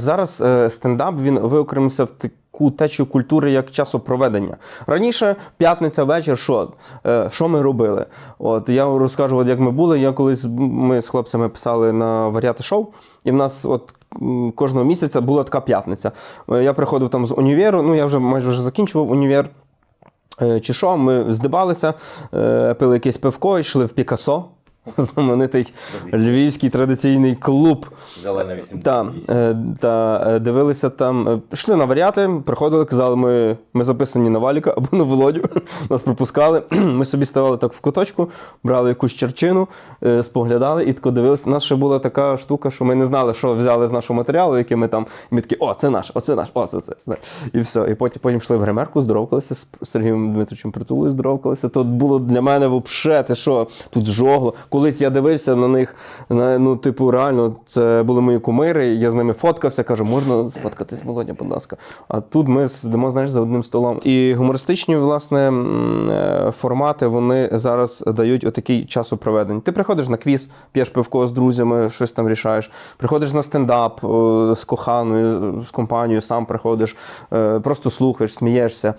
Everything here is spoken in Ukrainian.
Зараз е, стендап він виокремився в таку течію культури як часопроведення. Раніше п'ятниця вечір, що, е, що ми робили? От я розкажу, от як ми були. Я колись ми з хлопцями писали на варіати шоу, і в нас от. Кожного місяця була така п'ятниця. Е, Я приходив там з універу, ну я вже майже вже закінчував універ. Чи що, ми здибалися, пили якесь пивко, йшли в Пікасо, знаменитий львівський традиційний клуб. Зелена Та, 88. е, та е, дивилися там, е, пішли на варіати, приходили, казали, ми, ми записані на Валіка або на Володю. Нас пропускали. Ми собі ставали так в куточку, брали якусь черчину, е, споглядали і тако дивилися. У нас ще була така штука, що ми не знали, що взяли з нашого матеріалу, який ми там. І ми такі, о, це наш, оце наш, о, це це. І все. І потім, потім йшли в гримерку, здоровкалися з Сергієм Дмитровичем Притулою, здоровкалися. То було для мене взагалі, що тут жогло. Колись я дивився на них, на, ну, типу, реально, це були мої кумири, я з ними фоткався, кажу, можна сфоткатись, Володя, будь ласка. А тут ми сидимо, знаєш, за одним столом. І гумористичні, власне, е, формати вони зараз дають отакий часопроведення. Ти приходиш на квіз, п'єш пивко з друзями, щось там рішаєш. Приходиш на стендап е, з коханою, з компанією, сам приходиш, е, просто слухаєш, смієшся.